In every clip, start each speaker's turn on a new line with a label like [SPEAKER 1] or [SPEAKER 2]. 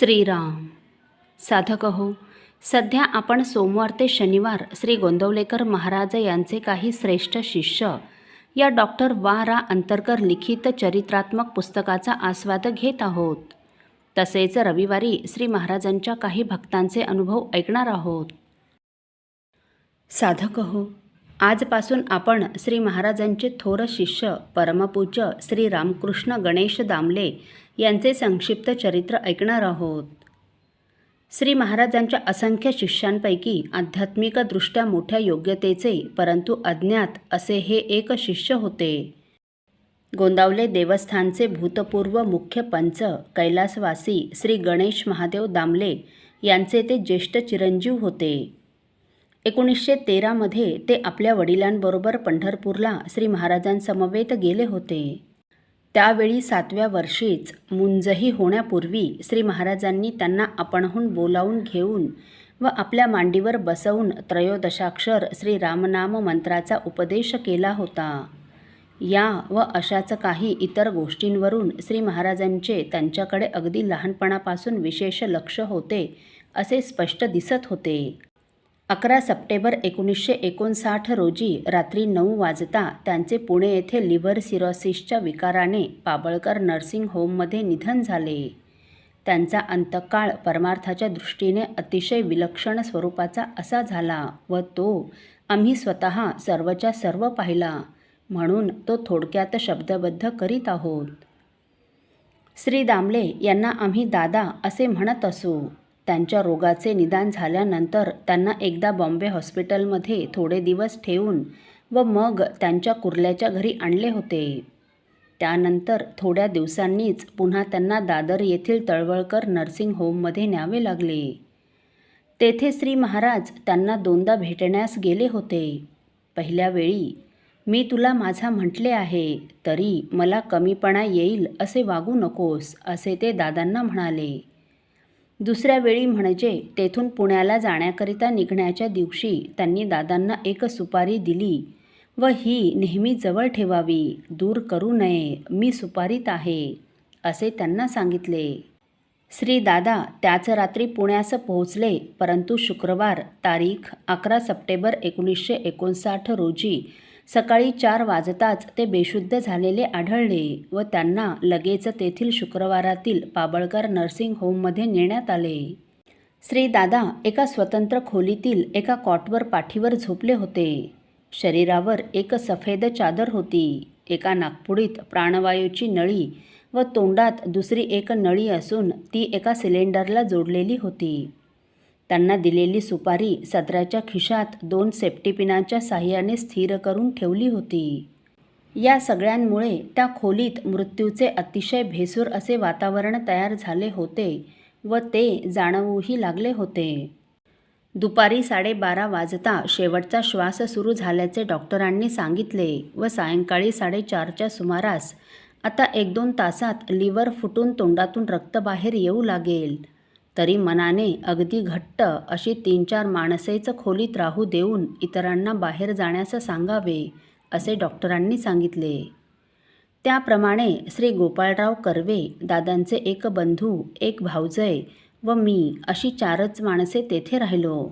[SPEAKER 1] श्रीराम. साधक हो सध्या आपण सोमवार ते शनिवार श्री गोंदवलेकर महाराज यांचे काही श्रेष्ठ शिष्य या डॉक्टर वा. रा. अंतरकर लिखित चरित्रात्मक पुस्तकाचा आस्वाद घेत आहोत. तसेच रविवारी श्री महाराजांच्या काही भक्तांचे अनुभव ऐकणार आहोत. साधक हो आजपासून आपण श्री महाराजांचे थोर शिष्य परमपूज्य श्री रामकृष्ण गणेश दामले यांचे संक्षिप्त चरित्र ऐकणार आहोत. श्री महाराजांच्या असंख्य शिष्यांपैकी आध्यात्मिकदृष्ट्या मोठ्या योग्यतेचे परंतु अज्ञात असे हे एक शिष्य होते. गोंदावले देवस्थानचे भूतपूर्व मुख्य पंच कैलासवासी श्री गणेश महादेव दामले यांचे ते ज्येष्ठ चिरंजीव होते. एकोणीसशे तेरामध्ये ते आपल्या वडिलांबरोबर पंढरपूरला श्री महाराजांसमवेत गेले होते. त्यावेळी सातव्या वर्षीच मुंजही होण्यापूर्वी श्री महाराजांनी त्यांना आपणहून बोलावून घेऊन व आपल्या मांडीवर बसवून त्रयोदशाक्षर श्री रामनाम मंत्राचा उपदेश केला होता. या व अशाच काही इतर गोष्टींवरून श्री महाराजांचे त्यांच्याकडे अगदी लहानपणापासून विशेष लक्ष होते असे स्पष्ट दिसत होते. अकरा सप्टेंबर एकोणीसशे एकोणसाठ रोजी रात्री नऊ वाजता त्यांचे पुणे येथे लिव्हर सिरॉसिसच्या विकाराने पाबळकर नर्सिंग होममध्ये निधन झाले. त्यांचा अंतकाळ परमार्थाच्या दृष्टीने अतिशय विलक्षण स्वरूपाचा असा झाला व तो आम्ही स्वतः सर्वच्या सर्व पाहिला म्हणून तो थोडक्यात शब्दबद्ध करीत आहोत. श्री दामले यांना आम्ही दादा असे म्हणत असू. त्यांच्या रोगाचे निदान झाल्यानंतर त्यांना एकदा बॉम्बे हॉस्पिटलमध्ये थोडे दिवस ठेवून व मग त्यांच्या कुर्ल्याच्या घरी आणले होते. त्यानंतर थोड्या दिवसांनीच पुन्हा त्यांना दादर येथील तळवळकर नर्सिंग होममध्ये न्यावे लागले. तेथे श्री महाराज त्यांना दोनदा भेटण्यास गेले होते. पहिल्या वेळी मी तुला माझा म्हटले आहे तरी मला कमीपणा येईल असे वागू नकोस असे ते दादांना म्हणाले. दुसऱ्या वेळी म्हणजे तेथून पुण्याला जाण्याकरिता निघण्याच्या दिवशी त्यांनी दादांना एक सुपारी दिली व ही नेहमी जवळ ठेवावी दूर करू नये मी सुपारीत आहे असे त्यांना सांगितले. श्री दादा त्याच रात्री पुण्यास पोहोचले परंतु शुक्रवार तारीख अकरा सप्टेंबर एकोणीसशे एकोणसाठ रोजी सकाळी चार वाजताच ते बेशुद्ध झालेले आढळले व त्यांना लगेच तेथील शुक्रवारातील पाबळकर नर्सिंग होममध्ये नेण्यात आले. श्री दादा एका स्वतंत्र खोलीतील एका कॉटवर पाठीवर झोपले होते. शरीरावर एक सफेद चादर होती. एका नागपुडीत प्राणवायूची नळी व तोंडात दुसरी एक नळी असून ती एका सिलेंडरला जोडलेली होती. त्यांना दिलेली सुपारी सदराच्या खिशात दोन सेफ्टीपिनाच्या साह्याने स्थिर करून ठेवली होती. या सगळ्यांमुळे त्या खोलीत मृत्यूचे अतिशय भेसूर असे वातावरण तयार झाले होते व ते जाणवूही लागले होते. दुपारी साडेबारा वाजता शेवटचा श्वास सुरू झाल्याचे डॉक्टरांनी सांगितले व सायंकाळी साडेचारच्या सुमारास आता एक दोन तासात लिव्हर फुटून तोंडातून रक्त बाहेर येऊ लागेल. तरी मनाने अगदी घट्ट अशी तीन चार माणसेच खोलीत राहू देऊन इतरांना बाहेर जाण्यास सांगावे असे डॉक्टरांनी सांगितले. त्याप्रमाणे श्री गोपाळराव कर्वे दादांचे एक बंधू एक भाऊजय व मी अशी चारच माणसे तेथे राहिलो.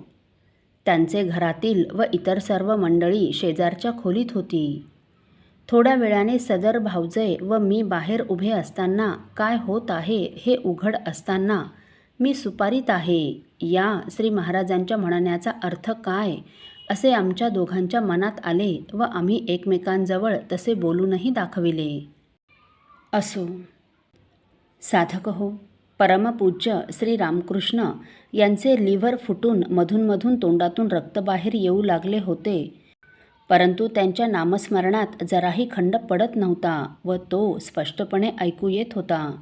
[SPEAKER 1] त्यांचे घरातील व इतर सर्व मंडळी शेजारच्या खोलीत होती. थोड्या वेळाने सदर भाऊजय व मी बाहेर उभे असताना काय होत आहे हे उघड असताना मी सुपारीत आहे. या श्री महाराजांच्या म्हणण्याचा अर्थ काय? असे आमच्या दोघांच्या मनात आले व आम्ही एकमेकांजवळ तसे बोलूनही दाखविले. असो. साधक हो. परमपूज्य श्री रामकृष्ण यांचे लिव्हर फुटून मधूनमधून तोंडातून रक्त बाहेर येऊ लागले होते. परंतु त्यांच्या नामस्मरणात जराही खंड पडत नव्हता व तो स्पष्टपणे ऐकू येत होता.